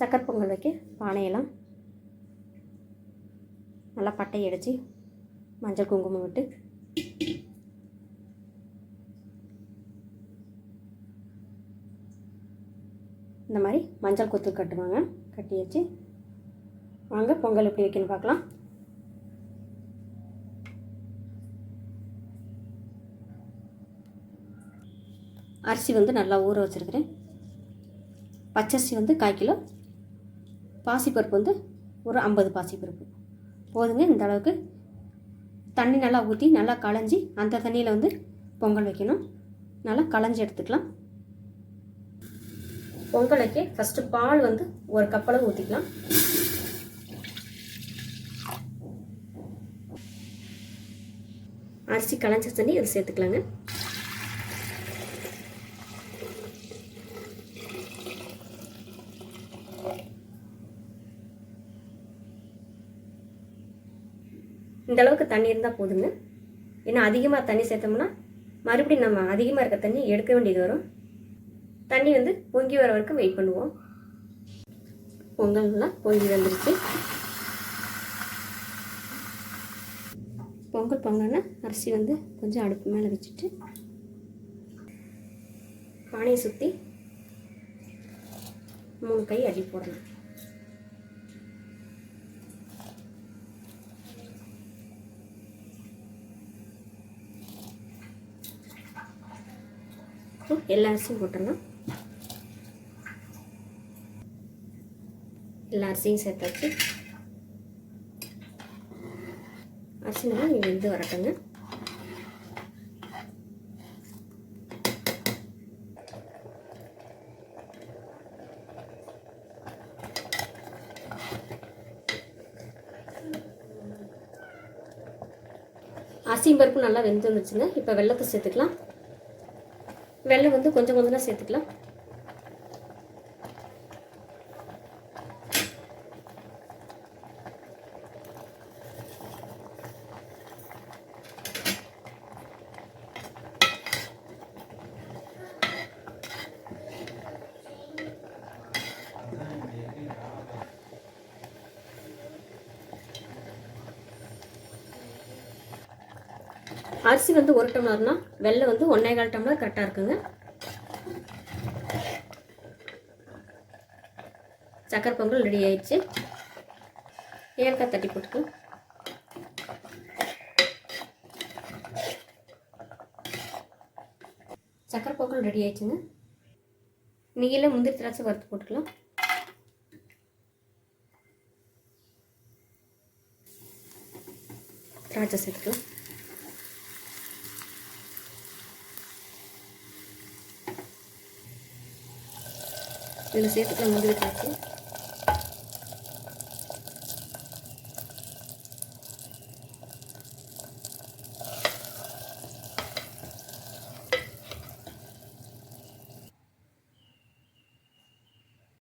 சக்கரை பொங்கல் வைக்க பானையெல்லாம் நல்லா பட்டை அடித்து மஞ்சள் குங்குமம் விட்டு இந்த மாதிரி மஞ்சள் கொத்து கட்டுவாங்க. கட்டி வச்சு வாங்க பொங்கல் எப்படி வைக்கணும்னு பார்க்கலாம். அரிசி வந்து நல்லா ஊற வச்சுருக்கிறேன். பச்சரிசி வந்து கால் கிலோ பாசிப்பருப்பு வந்து ஒரு ஐம்பது பாசிப்பருப்பு. போதுங்க இந்த அளவுக்கு தண்ணி நல்லா ஊற்றி நல்லா களைஞ்சி அந்த தண்ணியில் வந்து பொங்கல் வைக்கணும். நல்லா களைஞ்சி எடுத்துக்கலாம். பொங்கல் வைக்க ஃபஸ்ட்டு பால் வந்து ஒரு கப்பளவு ஊற்றிக்கலாம் அரிசி களைஞ்ச தண்ணி இதை சேர்த்துக்கலாங்க. இந்த அளவுக்கு தண்ணி இருந்தால் போதுங்க. ஏன்னா அதிகமாக தண்ணி சேர்த்தோம்னா மறுபடியும் நம்ம அதிகமாக இருக்க தண்ணி எடுக்க வேண்டியது வரும். தண்ணி வந்து பொங்கி வர வரைக்கும் வெயிட் பண்ணுவோம். பொங்கல்லாம் பொங்கி வந்துருச்சு. பொங்கல் பொங்கல்னா அரிசி வந்து கொஞ்சம் அடுப்பு மேலே வச்சுட்டு பானையை சுற்றி மூணு கை அடி போடணும். எல்லா அரிசியும் போட்டுடலாம். எல்லா அரிசியும் சேர்த்தாச்சு. அரிசி நல்லா நீங்கள் வெந்து வரட்டுங்க. அரிசியும் பருப்பு நல்லா வெந்து வந்துச்சுங்க இப்போ வெள்ளத்தை சேர்த்துக்கலாம். வெள்ளை வந்து கொஞ்சம் கொஞ்சம் சேர்த்துக்கலாம். அரிசி வந்து ஒரு டம்ளர்னா வெள்ளை வந்து ஒன்றே கால் டம்ளர் கரெக்டாக இருக்குங்க. சக்கரை பொங்கல் ரெடி ஆயிடுச்சு. ஏலக்காய் தட்டி போட்டுக்கலாம். சக்கரை பொங்கல் ரெடி ஆயிடுச்சுங்க. நெய்யில் முந்திரி திராட்சை வறுத்து போட்டுக்கலாம். திராட்சை சேர்த்துக்கலாம். இதில் சேர்த்துக்கலாம் முந்திரி திராட்சை